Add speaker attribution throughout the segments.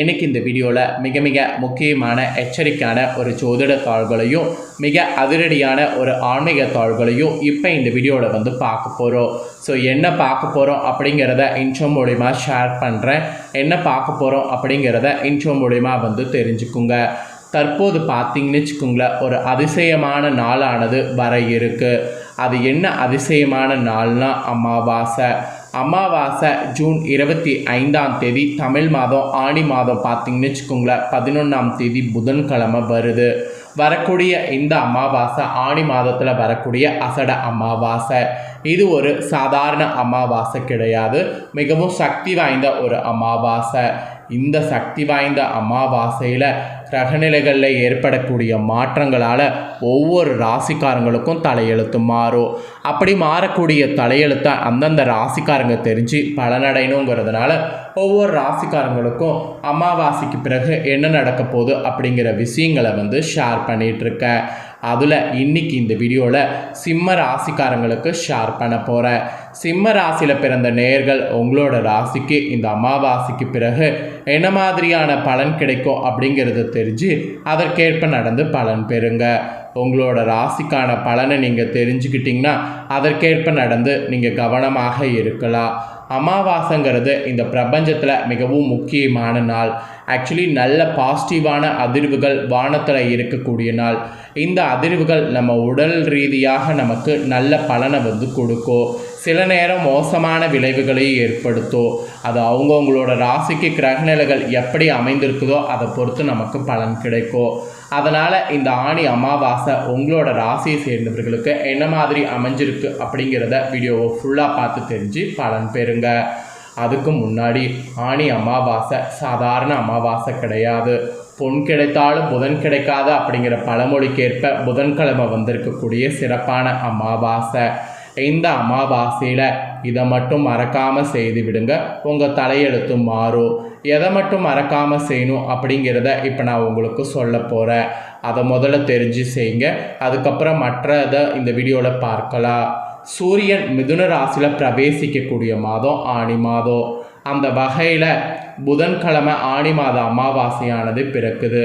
Speaker 1: இன்னைக்கு இந்த வீடியோவில் மிக மிக முக்கியமான எச்சரிக்கையான ஒரு ஜோதிட தாள்களையும் மிக அதிரடியான ஒரு ஆன்மீக தாள்களையும் இப்போ இந்த வீடியோவில் வந்து பார்க்க போகிறோம் ஸோ என்ன பார்க்க போகிறோம் அப்படிங்கிறத இன்ட்ரோ மூலிமா ஷேர் பண்ணுறேன் என்ன பார்க்க போகிறோம் அப்படிங்கிறத இன்ட்ரோ மூலிமா வந்து தெரிஞ்சுக்குங்க. தற்போது பார்த்தீங்கன்னு வச்சுக்கோங்களேன் ஒரு அதிசயமான நாளானது வர இருக்குது அது என்ன அதிசயமான நாள்னா அமாவாசை. அமாவாசை ஜூன் இருபத்தி ஐந்தாம் தேதி தமிழ் மாதம் ஆணி மாதம் பார்த்திங்கன்னு வச்சுக்கோங்களேன் பதினொன்றாம் தேதி புதன்கிழமை வருது. வரக்கூடிய இந்த அமாவாசை ஆணி மாதத்தில் வரக்கூடிய அசட அமாவாசை. இது ஒரு சாதாரண அமாவாசை கிடையாது. மிகவும் சக்தி வாய்ந்த ஒரு அமாவாசை. இந்த சக்தி வாய்ந்த அமாவாசையில் கிரகநிலைகளில் ஏற்படக்கூடிய மாற்றங்களால் ஒவ்வொரு ராசிக்காரங்களுக்கும் தலையெழுத்து மாறும். அப்படி மாறக்கூடிய தலையெழுத்தை அந்தந்த ராசிக்காரங்க தெரிஞ்சு பலனடையணுங்கிறதுனால ஒவ்வொரு ராசிக்காரங்களுக்கும் அமாவாசைக்கு பிறகு என்ன நடக்க போகுது அப்படிங்கிற விஷயங்களை வந்து ஷேர் பண்ணிகிட்ருக்கேன் அதில் இன்னைக்கு இந்த வீடியோவில் சிம்ம ராசிக்காரங்களுக்கு ஷேர் பண்ண போகிறேன் சிம்ம ராசியில் பிறந்த நேர்கள் உங்களோட ராசிக்கு இந்த அமாவாசைக்கு பிறகு என்ன மாதிரியான பலன் கிடைக்கும் அப்படிங்கிறத தெரிஞ்சு அதற்கேற்ப நடந்து பலன் பெறுங்க. உங்களோட ராசிக்கான பலனை நீங்கள் தெரிஞ்சுக்கிட்டிங்கன்னா அதற்கேற்ப நடந்து நீங்கள் கவனமாக இருக்கலாம். அமாவாசைங்கிறது இந்த பிரபஞ்சத்தில் மிகவும் முக்கியமான நாள். ஆக்சுவலி நல்ல பாசிட்டிவான அதிர்வுகள் வானத்தில் இருக்கக்கூடிய நாள். இந்த அதிர்வுகள் நம்ம உடல் ரீதியாக நமக்கு நல்ல பலனை வந்து கொடுக்கும். சில நேரம் மோசமான விளைவுகளை ஏற்படுத்தும். அது அவங்கவுங்களோட ராசிக்கு கிரகநிலைகள் எப்படி அமைந்திருக்குதோ அதை பொறுத்து நமக்கு பலன் கிடைக்கும். அதனால் இந்த ஆணி அமாவாசை உங்களோட ராசியை சேர்ந்தவர்களுக்கு என்ன மாதிரி அமைஞ்சிருக்கு அப்படிங்கிறத வீடியோவை ஃபுல்லாக பார்த்து தெரிஞ்சு பலன் பெறுங்க. அதுக்கு முன்னாடி ஆணி அமாவாசை சாதாரண அமாவாசை கிடையாது. பொன் கிடைத்தாலும் புதன் கிடைக்காது அப்படிங்கிற பழமொழிக்கேற்ப புதன்கிழமை வந்திருக்கக்கூடிய சிறப்பான அமாவாசை. இந்த அமாவாசையில் இதை மட்டும் மறக்காமல் செய்து விடுங்க. உங்கள் தலையெழுத்து மாறும். எதை மட்டும் மறக்காமல் செய்யணும் அப்படிங்கிறத இப்போ நான் உங்களுக்கு சொல்ல போகிறேன் அதை முதல்ல தெரிஞ்சு செய்யுங்க. அதுக்கப்புறம் மற்றதை இந்த வீடியோவில் பார்க்கலாம். சூரியன் மிதுன ராசியில் பிரவேசிக்கக்கூடிய மாதம் ஆணி மாதம். அந்த வகையில் புதன்கிழமை ஆணி மாத அமாவாசையானது பிறக்குது.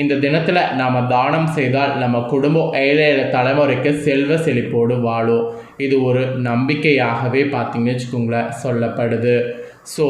Speaker 1: இந்த தினத்தில் நாம் தானம் செய்தால் நம்ம குடும்பம் ஏழை ஏழு தலைமுறைக்கு செல்வ செழிப்போடு வாழும். இது ஒரு நம்பிக்கையாகவே பார்த்திங்கன்னு வச்சுக்கோங்களேன் சொல்லப்படுது. ஸோ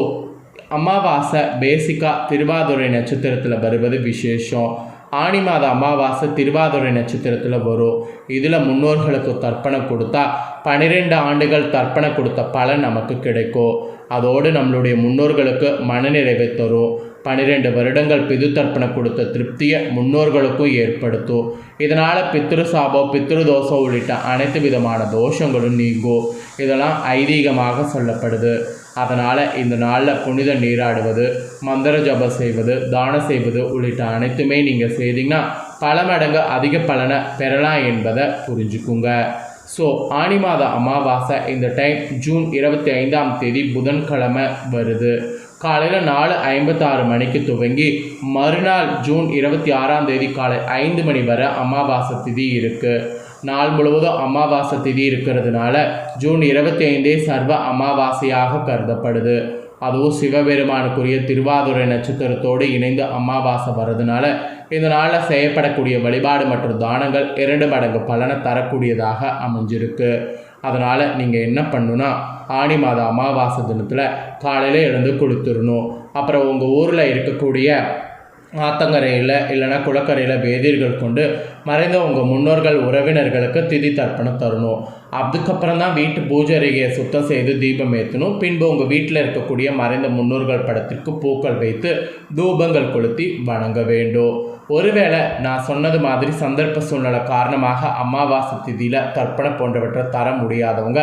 Speaker 1: அமாவாசை பேசிக்காக திருவாதுரை நட்சத்திரத்தில் வருவது விசேஷம். ஆணி மாத அமாவாசை திருவாதிரை நட்சத்திரத்தில் வரும். இதில் முன்னோர்களுக்கு தர்ப்பணம் கொடுத்தா பன்னிரெண்டு ஆண்டுகள் தர்ப்பணம் கொடுத்த பலன் நமக்கு கிடைக்கும். அதோடு நம்மளுடைய முன்னோர்களுக்கு மனநிறைவை தரும். பன்னிரெண்டு வருடங்கள் பிது தர்ப்பணம் கொடுத்த திருப்தியை முன்னோர்களுக்கும் ஏற்படுத்தும். இதனால் பித்ரு சாபம் பித்ரு தோஷம் உள்ளிட்ட அனைத்து விதமான தோஷங்களும் நீங்கும். இதெல்லாம் ஐதீகமாக சொல்லப்படுது. அதனால் இந்த நாளில் புனித நீராடுவது மந்திர ஜபம் செய்வது தானம் செய்வது உள்ளிட்ட அனைத்துமே நீங்கள் செய்தீங்கன்னா பல மடங்கு அதிக பலனை பெறலாம் என்பதை புரிஞ்சுக்குங்க. ஸோ ஆனி மாத அமாவாசை இந்த டைம் ஜூன் இருபத்தி ஐந்தாம் தேதி புதன்கிழமை வருது. காலையில் நாலு ஐம்பத்தாறு மணிக்கு துவங்கி மறுநாள் ஜூன் இருபத்தி ஆறாம் தேதி காலை ஐந்து மணி வரை அமாவாசை திதி இருக்குது நாள் முழுவதும் அமாவாசை திதி இருக்கிறதுனால ஜூன் இருபத்தி ஐந்தே சர்வ அமாவாசையாக கருதப்படுது. அதுவும் சிவபெருமானுக்குரிய திருவாதுரை நட்சத்திரத்தோடு இணைந்து அமாவாசை வர்றதுனால இந்த நாளில் செய்யப்படக்கூடிய வழிபாடு மற்றும் தானங்கள் இரண்டு மடங்கு பலனை தரக்கூடியதாக அமைஞ்சிருக்கு. அதனால் நீங்கள் என்ன பண்ணுன்னா ஆணி மாத அமாவாசை தினத்தில் காலையில் எழுந்து கொடுத்துடணும் அப்புறம் உங்கள் ஊரில் இருக்கக்கூடிய ஆத்தங்கரையில் இல்லைன்னா குளக்கரையில் வேதியர்கள் கொண்டு மறைந்த உங்கள் முன்னோர்கள் உறவினர்களுக்கு திதி தர்ப்பணம் தரணும். அதுக்கப்புறம் தான் வீட்டு பூஜை அறையை சுத்தம் செய்து தீபம் ஏற்றணும் பின்பு உங்கள் வீட்டில் இருக்கக்கூடிய மறைந்த முன்னோர்கள் படத்திற்கு பூக்கள் வைத்து தூபங்கள் கொளுத்தி வணங்க வேண்டும். ஒருவேளை நான் சொன்னது மாதிரி சந்தர்ப்ப சூழ்நிலை காரணமாக அமாவாசை திதியில் தர்ப்பணம் போன்றவற்றை தர முடியாதவங்க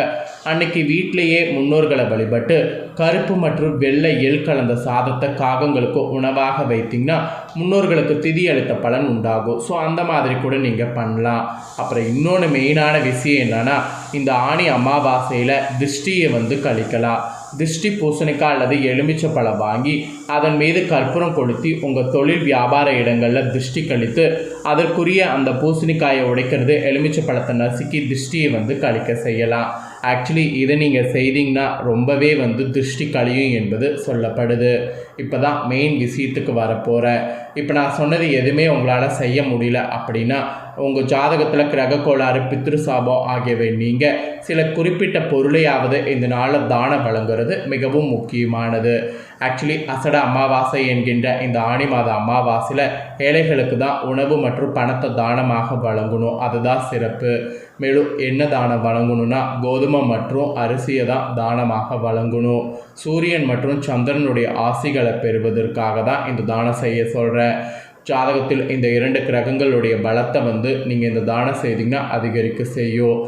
Speaker 1: அன்னைக்கு வீட்டிலேயே முன்னோர்களை வழிபட்டு கருப்பு மற்றும் வெள்ளை எள் கலந்த சாதத்தை காகங்களுக்கு உணவாக வைத்தீங்கன்னா முன்னோர்களுக்கு திதி அளித்த பலன் உண்டாகும். ஸோ அந்த மாதிரி கூட நீங்கள் பண்ணலாம். அப்புறம் இன்னொன்று மெயினான விஷயம் என்னென்னா இந்த ஆணி அமாவாசையில் திருஷ்டியை வந்து கழிக்கலாம். திருஷ்டி பூசணிக்காய் அல்லது எலுமிச்சை பழம் வாங்கி அதன் மீது கற்பூரம் கொளுத்தி உங்கள் தொழில் வியாபார இடங்களில் திருஷ்டி கழித்து அதற்குரிய அந்த பூசணிக்காயை உடைக்கிறது எலுமிச்சை பழத்தை நசுக்கி திருஷ்டியை வந்து கழிக்க செய்யலாம். ஆக்சுவலி இதை நீங்கள் செய்தீங்கன்னா ரொம்பவே வந்து திருஷ்டி கழியும் என்பது சொல்லப்படுது. இப்போ தான் மெயின் விஷயத்துக்கு வரப்போகிறேன் இப்போ நான் சொன்னது எதுவுமே உங்களால் செய்ய முடியல அப்படின்னா உங்கள் ஜாதகத்தில் கிரக கோளாறு பித்ரு ஆகியவை நீங்கள் சில குறிப்பிட்ட பொருளையாவது இந்த நாளில் தானம் வழங்குறது மிகவும் முக்கியமானது. ஆக்சுவலி அசட அமாவாசை என்கின்ற இந்த ஆணி மாத அமாவாசையில் ஏழைகளுக்கு தான் உணவு மற்றும் பணத்தை தானமாக வழங்கணும். அதுதான் சிறப்பு. மேலும் என்ன தானம் வழங்கணும்னா கோதுமை மற்றும் அரிசியை தான் தானமாக வழங்கணும். சூரியன் மற்றும் சந்திரனுடைய ஆசிகளை பெறுவதற்காக தான் இந்த தானம் செய்ய சொல்கிறேன் ஜாதகத்தில் இந்த இரண்டு கிரகங்களுடைய பலத்தை வந்து நீங்கள் இந்த தானம் செய்தீங்கன்னா அதிகரிக்க செய்யும்.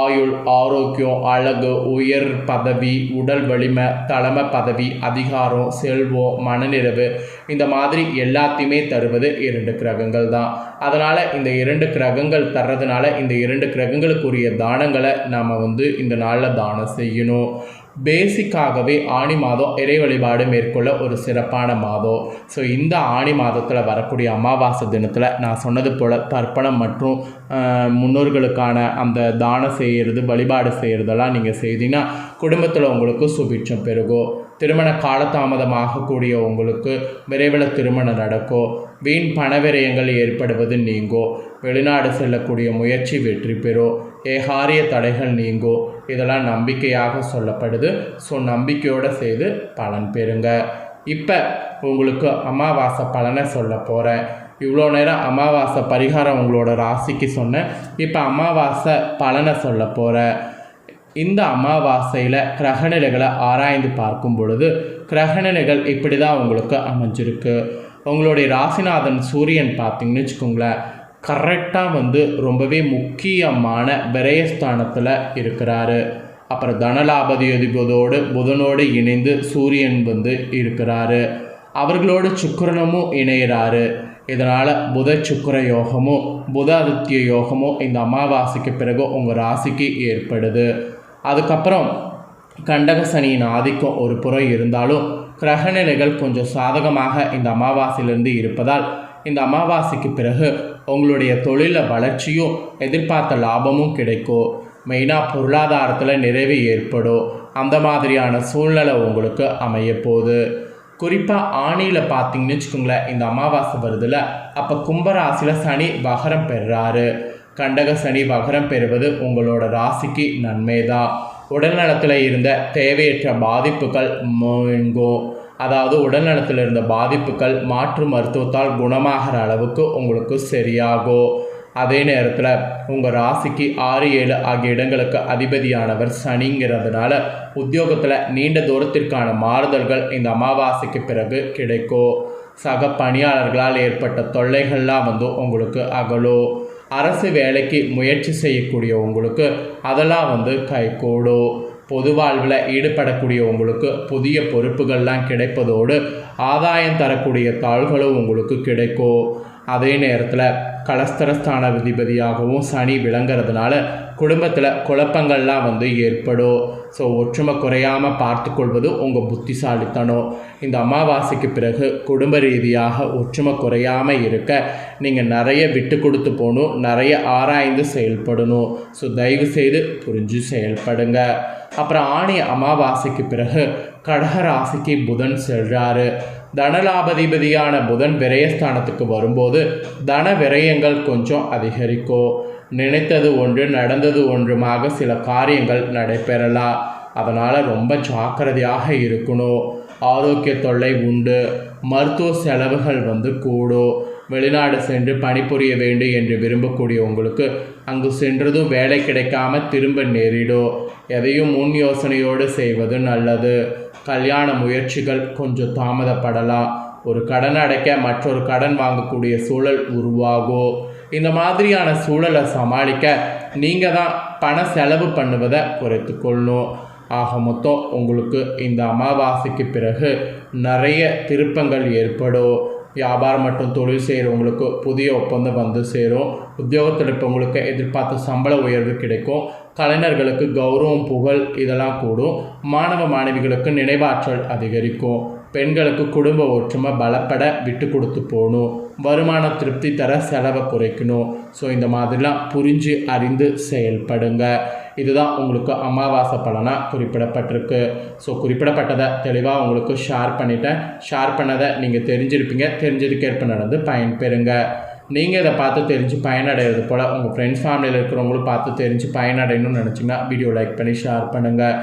Speaker 1: ஆயுள் ஆரோக்கியம் அழகு உயர் பதவி உடல் வலிமை தலைமை பதவி அதிகாரம் செல்வம் மனநிறைவு இந்த மாதிரி எல்லாத்தையுமே தருவது இரண்டு கிரகங்கள் தான். அதனால் இந்த இரண்டு கிரகங்கள் தர்றதுனால இந்த இரண்டு கிரகங்களுக்குரிய தானங்களை நாம் வந்து இந்த நாளில் தானம் செய்யணும். பேசிக்காகவே ஆணி மாதம் இறை வழிபாடு மேற்கொள்ள ஒரு சிறப்பான மாதம். ஸோ இந்த ஆணி மாதத்தில் வரக்கூடிய அமாவாசை தினத்தில் நான் சொன்னது போல் தர்ப்பணம் மற்றும் முன்னோர்களுக்கான அந்த தானம் செய்கிறது வழிபாடு செய்கிறதெல்லாம் நீங்கள் செய்தீங்கன்னா குடும்பத்தில் உங்களுக்கு சுபிட்சம் பெருகும். திருமண காலதாமதமாகக்கூடிய உங்களுக்கு விரைவில் திருமணம் நடக்கும். வீண் பணவிரயங்கள் ஏற்படுவது நீங்கும். வெளிநாடு செல்லக்கூடிய முயற்சி வெற்றி பெறும். ஏகாரிய தடைகள் நீங்கும் இதெல்லாம் நம்பிக்கையாக சொல்லப்படுது. ஸோ நம்பிக்கையோடு செய்து பலன் பெறுங்க. இப்போ உங்களுக்கு அமாவாசை பலனை சொல்ல போகிறேன் இவ்வளோ நேரம் அமாவாசை பரிகாரம் உங்களோட ராசிக்கு சொன்னேன். இப்போ அமாவாசை பலனை சொல்ல போகிறேன் இந்த அமாவாசையில் கிரகநிலைகளை ஆராய்ந்து பார்க்கும் பொழுது கிரகநிலைகள் இப்படி தான் உங்களுக்கு அமைஞ்சிருக்கு. உங்களுடைய ராசிநாதன் சூரியன் பார்த்தீங்கன்னு வச்சுக்கோங்களேன். கரெக்டாக வந்து ரொம்பவே முக்கியமான விரயஸ்தானத்தில் இருக்கிறாரு. அப்புறம் தனலாபதியோடு புதனோடு இணைந்து சூரியன் வந்து இருக்கிறாரு. அவர்களோடு சுக்கரனமும் இணையிறாரு இதனால் புத சுக்கர யோகமும் புத ஆதித்ய யோகமோ இந்த அமாவாசைக்கு பிறகு உங்கள் ராசிக்கு ஏற்படுது. அதுக்கப்புறம் கண்டக சனியின் ஆதிக்கம் ஒரு புறம் இருந்தாலும் கிரகநிலைகள் கொஞ்சம் சாதகமாக இந்த அமாவாசையிலிருந்து இருப்பதால் இந்த அமாவாசைக்கு பிறகு உங்களுடைய தொழிலில் வளர்ச்சியும் எதிர்பார்த்த லாபமும் கிடைக்கும். மெயினாக பொருளாதாரத்தில் நிறைவு ஏற்படும். அந்த மாதிரியான சூழ்நிலை உங்களுக்கு அமைய போகுது. குறிப்பாக ஆணியில் பார்த்தீங்கன்னு வச்சுக்கோங்களேன் இந்த அமாவாசை வருதுல அப்போ கும்பராசியில் சனி வகரம் பெறுறாரு கண்டக சனி வகரம் பெறுவது உங்களோட ராசிக்கு நன்மை தான் உடல்நலத்தில் இருந்த தேவையற்ற பாதிப்புகள் நீங்கும் அதாவது உடல்நலத்தில் இருந்த பாதிப்புகள் மாற்று மருத்துவத்தால் குணமாகிற அளவுக்கு உங்களுக்கு சரியாகும் அதே நேரத்தில் உங்கள் ராசிக்கு ஆறு ஏழு ஆகிய இடங்களுக்கு அதிபதியானவர் சனிங்கிறதுனால உத்தியோகத்தில் நீண்ட தூரத்திற்கான மாறுதல்கள் இந்த அமாவாசைக்கு பிறகு கிடைக்கும் சக பணியாளர்களால் ஏற்பட்ட தொல்லைகள்லாம் வந்து உங்களுக்கு அகலும் அரசு வேலைக்கு முயற்சி செய்யக்கூடிய உங்களுக்கு அதெல்லாம் வந்து கைகூடும் பொது வாழ்வில் ஈடுபடக்கூடிய உங்களுக்கு புதிய பொறுப்புகள்லாம் கிடைப்பதோடு ஆதாயம் தரக்கூடிய தாள்களும் உங்களுக்கு கிடைக்கும். அதே நேரத்தில் கலஸ்தரஸ்தான அதிபதியாகவும் சனி விளங்குறதுனால குடும்பத்தில் குழப்பங்கள்லாம் வந்து ஏற்படும். ஸோ ஒற்றுமை குறையாமல் பார்த்துக்கொள்வது உங்கள் புத்திசாலித்தனம். இந்த அமாவாசைக்கு பிறகு குடும்ப ரீதியாக ஒற்றுமை குறையாமல் இருக்க நீங்கள் நிறைய விட்டு கொடுத்து போகணும் நிறைய ஆராய்ந்து செயல்படணும். ஸோ தயவு செய்து புரிஞ்சு செயல்படுங்க. அப்புறம் ஆணி அமாவாசைக்கு பிறகு கடகராசிக்கு புதன் செல்றாரு. தனலாபதிபதியான புதன் விரயஸ்தானத்துக்கு வரும்போது தன விரயங்கள் கொஞ்சம் அதிகரிக்கும். நினைத்தது ஒன்று நடந்தது ஒன்றுமாக சில காரியங்கள் நடைபெறலாம் அதனால் ரொம்ப ஜாக்கிரதையாக இருக்கணும் ஆரோக்கிய தொல்லை உண்டு. மருத்துவ செலவுகள் வந்து கூடும் வெளிநாடு சென்று பணிபுரிய வேண்டும் என்று விரும்பக்கூடிய உங்களுக்கு அங்கு சென்றதும் வேலை கிடைக்காம திரும்ப நேரிடும் எதையும் முன் யோசனையோடு செய்வது நல்லது. கல்யாண முயற்சிகள் கொஞ்சம் தாமதப்படலாம். ஒரு கடன் அடைக்க மற்றொரு கடன் வாங்கக்கூடிய சூழல் உருவாகும் இந்த மாதிரியான சூழலை சமாளிக்க நீங்கள் தான் பண செலவு பண்ணுவதை குறைத்துக்கொள்ளணும் ஆக மொத்தம் உங்களுக்கு இந்த அமாவாசைக்கு பிறகு நிறைய திருப்பங்கள் ஏற்படும். வியாபாரம் மற்றும் தொழில் செய்கிறவங்களுக்கு புதிய ஒப்பந்தம் வந்து சேரும். உத்தியோகத்தில் இருப்பவங்களுக்கு எதிர்பார்த்த சம்பள உயர்வு கிடைக்கும். கலைஞர்களுக்கு கௌரவம் புகழ் இதெல்லாம் கூடும். மாணவ மாணவிகளுக்கு நினைவாற்றல் அதிகரிக்கும். பெண்களுக்கு குடும்ப ஒற்றுமை பலப்பட விட்டு கொடுத்து போகணும். வருமான திருப்தி தர செலவை குறைக்கணும். ஸோ இந்த மாதிரிலாம் புரிஞ்சு அறிந்து செயல்படுங்க. இதுதான் உங்களுக்கு அமாவாசை பலனாக குறிப்பிடப்பட்டிருக்கு. ஸோ குறிப்பிடப்பட்டதை தெளிவாக உங்களுக்கு ஷேர் பண்ணிட்டேன். ஷேர் பண்ணதை நீங்கள் தெரிஞ்சிருப்பீங்க. தெரிஞ்சதுக்கேற்ப நடந்து பயன்பெறுங்க நீங்கள் இதை பார்த்து தெரிஞ்சு பயனடைகிறது போல் உங்கள் ஃப்ரெண்ட்ஸ் ஃபேமிலியில் இருக்கிறவங்களும் பார்த்து தெரிஞ்சு பயனடையணும்னு நினச்சிங்கன்னா வீடியோ லைக் பண்ணி ஷேர் பண்ணுங்கள்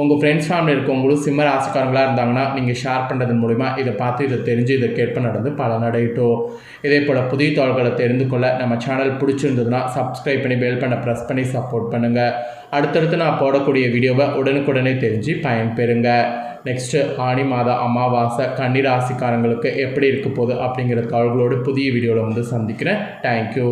Speaker 1: உங்கள் ஃப்ரெண்ட்ஸ் ஃபேமிலி இருக்கவங்களும் சிம்ம ராசிக்காரங்களாக இருந்தாங்கன்னா நீங்கள் ஷேர் பண்ணுறதன் மூலிமா இதை பார்த்து இதை தெரிஞ்சு இதை கேட்ப நடந்து பலனடையட்டும். இதே போல் புதிய தோள்களை தெரிந்து கொள்ள நம்ம சேனல் பிடிச்சிருந்ததுன்னா சப்ஸ்கிரைப் பண்ணி பெல் பண்ண ப்ரெஸ் பண்ணி சப்போர்ட் பண்ணுங்கள் அடுத்தடுத்து நான் போடக்கூடிய வீடியோவை உடனுக்குடனே தெரிஞ்சு பயன்பெறுங்க. நெக்ஸ்ட்டு ஆனி மாத அமாவாசை கன்னிராசிக்காரங்களுக்கு எப்படி இருக்க போகுது அப்படிங்கிற தாள்களோடு புதிய வீடியோவில் வந்து சந்திக்கிறேன். தேங்க்யூ